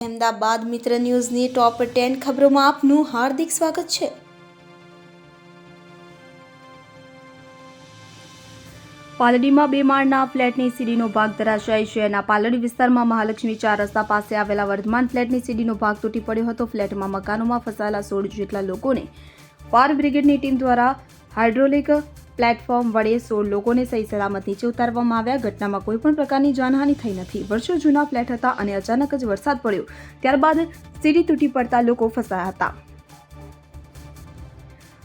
અમદાવાદ મિત્ર ન્યૂઝની top ten ખબરોમાં આપનું હાર્દિક સ્વાગત છે. પાલડીમાં બે માળના ફ્લેટની સીડીનો ભાગ ધરાશાયી શહેરના પાલડી વિસ્તારમાં મહાલક્ષ્મી ચાર રસ્તા પાસે આવેલા વર્ધમાન ફ્લેટની સીડીનો ભાગ તૂટી પડ્યો હતો. ફ્લેટમાં મકાનોમાં ફસાયેલા સોળ જેટલા લોકોને ફાયર બ્રિગેડની ટીમ દ્વારા હાઇડ્રોલિક પ્લેટફોર્મ વડે સોળ લોકોને સહી સલામત નીચે ઉતારવામાં આવ્યા. ઘટનામાં કોઈપણ પ્રકારની જાનહાનિ થઈ નથી. વર્ષો જૂના ફ્લેટ હતા અને અચાનક જ વરસાદ પડ્યો. ત્યારબાદ સીડી તૂટી પડતા લોકો ફસાયા હતા.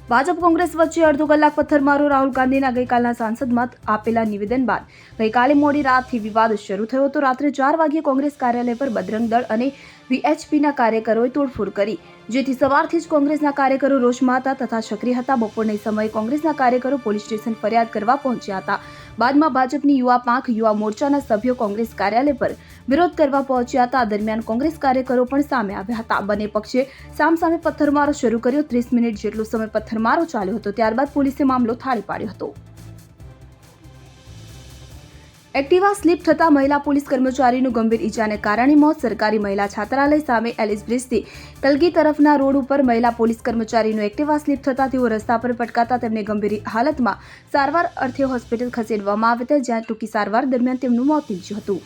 ભાજપ કોંગ્રેસ વચ્ચે અડધો કલાક પથ્થરમારો રાહુલ ગાંધીના ગઈકાલના સાંસદમાં આપેલા નિવેદન બાદ ગઈકાલે મોડી રાતથી વિવાદ શરૂ થયો હતો. રાત્રે ચાર વાગ્યે કોંગ્રેસ કાર્યાલય પર બદરંગ દળ અને વીએચપીના કાર્યકરોએ તોડફોડ કરી, જેથી સવારથી જ કોંગ્રેસના કાર્યકરો રોષમાં હતા તથા સક્રિય હતા. બપોરના સમયે કોંગ્રેસના કાર્યકરો પોલીસ સ્ટેશન ફરિયાદ કરવા પહોંચ્યા હતા. બાદમાં ભાજપની યુવા પાંખ, યુવા મોરચાના સભ્યો કોંગ્રેસ કાર્યાલય પર વિરોધ કરવા પહોંચ્યા હતા. દરમિયાન કોંગ્રેસ કાર્યકરો પણ સામે આવ્યા હતા. બંને પક્ષે સામસામે પથ્થરમારો શરૂ કર્યો. ત્રીસ મિનિટ જેટલો સમય પથ્થરમારો ચાલ્યો હતો. ત્યારબાદ પોલીસે મામલો થાળી પાડ્યો હતો. એક્ટિવા સ્લીપ થતા મહિલા પોલીસ કર્મચારીનું ગંભીર ઈજાને કારણે મોત. સરકારી મહિલા છાત્રાલય સામે એલિસ બ્રિજથી કલગી તરફના રોડ ઉપર મહિલા પોલીસ કર્મચારીનું એક્ટિવા સ્લીપ થતા તેઓ રસ્તા પર પટકાતા તેમને ગંભીર હાલતમાં સારવાર અર્થે હોસ્પિટલ ખસેડવામાં આવ્યા હતા જ્યાં ટૂંકી સારવાર દરમિયાન તેમનું મોત નીપજ્યું હતું.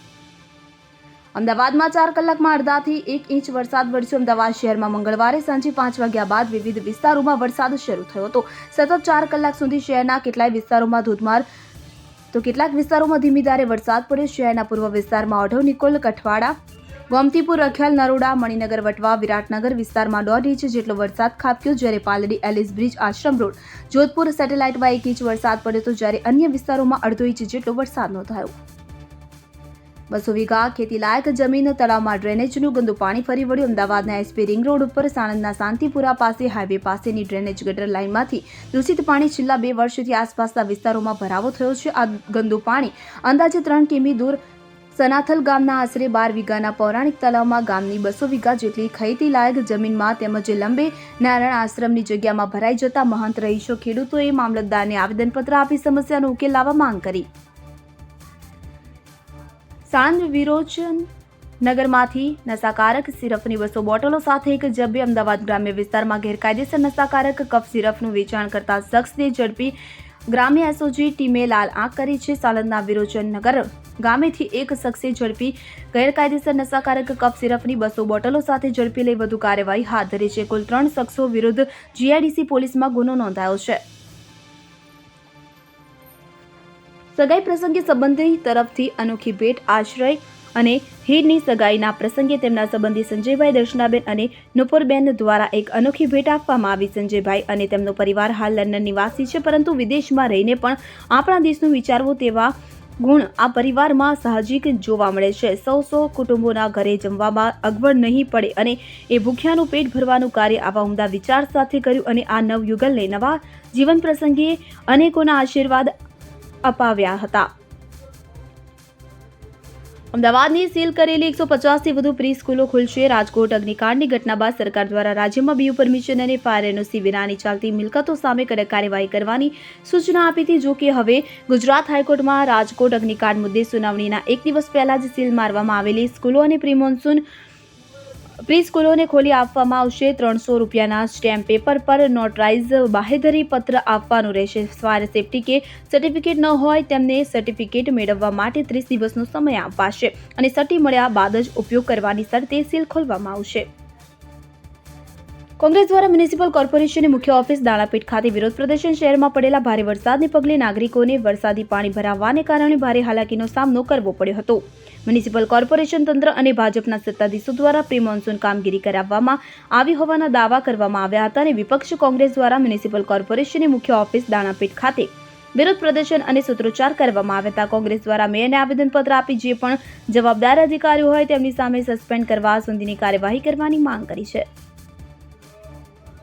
અમદાવાદમાં ચાર કલાકમાં અડધાથી એક ઇંચ વરસાદ વરસ્યો. અમદાવાદ શહેરમાં મંગળવારે સાંજે પાંચ વાગ્યા બાદ વિવિધ વિસ્તારોમાં વરસાદ શરૂ થયો હતો. સતત ચાર કલાક સુધી શહેરના કેટલાય વિસ્તારોમાં ધોધમાર તો કેટલાક વિસ્તારોમાં ધીમી ધારે વરસાદ પડ્યો. શહેરના પૂર્વ વિસ્તારમાં ઓઢવ નિકોલ, કઠવાડા, ગોમતીપુર, રખિયાલ, નરોડા, મણિનગર, વટવા, વિરાટનગર વિસ્તારમાં દોઢ ઇંચ જેટલો વરસાદ ખાબક્યો જ્યારે Paldi Ellis bridge Ashram road, Jodhpur સેટેલાઇટમાં એક ઇંચ વરસાદ પડ્યો હતો જ્યારે અન્ય વિસ્તારોમાં અડધો ઇંચ જેટલો વરસાદ નોંધાયો. બસો વીઘા ખેતીલાયક જમીન, તળાવમાં ડ્રેનેજનું ગંદુ પાણી ફરી વળ્યું. અમદાવાદના એસપી રિંગ રોડ ઉપર સાણંદના શાંતિપુરા પાસે હાઈવે પાસેની ડ્રેનેજ ગટર લાઇનમાંથી દૂષિત પાણી છેલ્લા બે વર્ષથી આસપાસના વિસ્તારોમાં ભરાવો થયો છે. આ ગંદુ પાણી અંદાજે ત્રણ કિમી દૂર સનાથલ ગામના આશરે બાર વીઘાના પૌરાણિક તળાવમાં ગામની બસો વીઘા જેટલી ખેતી લાયક જમીનમાં તેમજ લંબે નારાયણ આશ્રમની જગ્યામાં ભરાઈ જતા મહંત રહીશો ખેડૂતોએ મામલતદારને આવેદનપત્ર આપી સમસ્યાનો ઉકેલ લાવવા માંગ કરી. સાંજ વિરોચન નગરમાંથી નશાકારક સિરપની બસો બોટલો સાથે એક જબ્બે અમદાવાદ ગ્રામ્ય વિસ્તારમાં ગેરકાયદેસર નશાકારક કફ સિરપનું વેચાણ કરતા શખ્સને ઝડપી ગ્રામ્ય એસઓજી ટીમે લાલ આંખ કરી છે. સાલંદના વિરોચન નગર ગામેથી એક શખ્સે ઝડપી ગેરકાયદેસર નશાકારક કફ સિરપની બસો બોટલો સાથે ઝડપી લઈ વધુ કાર્યવાહી હાથ ધરી છે. કુલ ત્રણ શખ્સો વિરુદ્ધ જીઆઈડીસી પોલીસમાં ગુનો નોંધાયો છે. સગાઈ પ્રસંગે સંબંધી તરફથી અનોખી ભેટ, આશ્રય અને હીરની સગાઈના પ્રસંગે તેમના સંબંધી સંજયભાઈ દર્શનાબેન અને નુપુરબેન દ્વારા એક અનોખી ભેટ આપવામાં આવી. સંજયભાઈ અને તેમનો પરિવાર હાલ લંડન નિવાસી છે, પરંતુ વિદેશમાં રહીને પણ આપણા દેશનું વિચારવું તેવા ગુણ આ પરિવારમાં સાહજિક જોવા મળે છે. સૌ સૌ કુટુંબોના ઘરે જમવામાં અગવડ નહીં પડે અને એ ભૂખ્યાનું પેટ ભરવાનું કાર્ય આવા ઉમદા વિચાર સાથે કર્યું અને આ નવયુગલને નવા જીવન પ્રસંગે અનેકોના આશીર્વાદ અપાવ્યા હતા. અમદાવાદની સીલ કરેલી એકસો પચાસથી વધુ પ્રી સ્કૂલો ખુલશે. રાજકોટ અગ્નિકાંડની ઘટના બાદ સરકાર દ્વારા રાજ્યમાં બીયુ પરમિશન અને ફાયર એનઓસી વિનાની ચાલતી મિલકતો સામે કડક કાર્યવાહી કરવાની સૂચના આપી હતી. જો કે હવે ગુજરાત હાઈકોર્ટમાં રાજકોટ અગ્નિકાંડ મુદ્દે સુનાવણીના એક દિવસ પહેલા જ સીલ મારવામાં આવેલી સ્કૂલો અને પ્રી મોન્સૂન પ્રી સ્કૂલોને ખોલી આપવામાં આવશે ત્રણસો રૂપિયાના સ્ટેમ્પ પેપર પર નોટરાઇઝ બાહેધરી પત્ર આપવાનું રહેશે. ફાયર સેફ્ટી કે સર્ટિફિકેટ ન હોય તેમને સર્ટિફિકેટ મેળવવા માટે ત્રીસ દિવસનો સમય અપાશે અને સટી મળ્યા બાદ જ ઉપયોગ કરવાની શરતે સીલ ખોલવામાં આવશે. કોંગ્રેસ દ્વારા મ્યુનિસિપલ કોર્પોરેશનની મુખ્ય ઓફિસ દાણાપીઠ ખાતે વિરોધ પ્રદર્શન શહેરમાં પડેલા ભારે વરસાદને પગલે નાગરિકોને વરસાદી પાણી ભરાવાને કારણે ભારે હાલાકીનો સામનો કરવો પડ્યો હતો. મ્યુનિસિપલ કોર્પોરેશન તંત્ર અને ભાજપના સત્તાધીશો દ્વારા પ્રી મોન્સૂન કામગીરી કરાવવામાં આવી હોવાના દાવા કરવામાં આવ્યા હતા અને વિપક્ષ કોંગ્રેસ દ્વારા મ્યુનિસિપલ કોર્પોરેશનની મુખ્ય ઓફિસ દાણાપીઠ ખાતે વિરોધ પ્રદર્શન અને સૂત્રોચ્ચાર કરવામાં આવ્યા હતા. કોંગ્રેસ દ્વારા મેયરને આવેદનપત્ર આપી જે પણ જવાબદાર અધિકારીઓ હોય તેમની સામે સસ્પેન્ડ કરવા સુધીની કાર્યવાહી કરવાની માંગ કરી છે.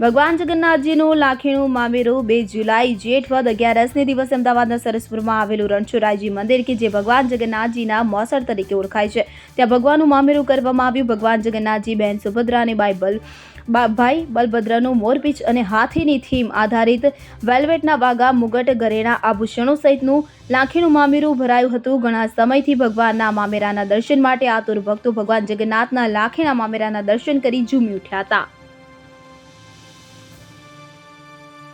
ભગવાન જગન્નાથજીનું લાખીણું મામેરું બે જુલાઈ જેઠ વદ અગિયારસને દિવસે અમદાવાદના સરસપુરમાં આવેલું રણછોડરાયજી મંદિર કે જે ભગવાન જગન્નાથજીના મોસર તરીકે ઓળખાય છે. ત્યાં ભગવાનનું મામેરું કરવામાં આવ્યું. ભગવાન જગન્નાથજી બહેન સુભદ્રા અને બાઇબલ બા- ભાઈ બલભદ્રનું મોરપીંછ અને હાથીની થીમ આધારિત વેલ્વેટના વાગા મુગટ, ઘરેણા, આભૂષણો સહિતનું લાખીનું મામેરું ભરાયું હતું. ઘણા સમયથી ભગવાનના મામેરાના દર્શન માટે આતુર ભક્તો ભગવાન જગન્નાથના લાખીના મામેરાના દર્શન કરી ઝૂમી ઉઠ્યા હતા.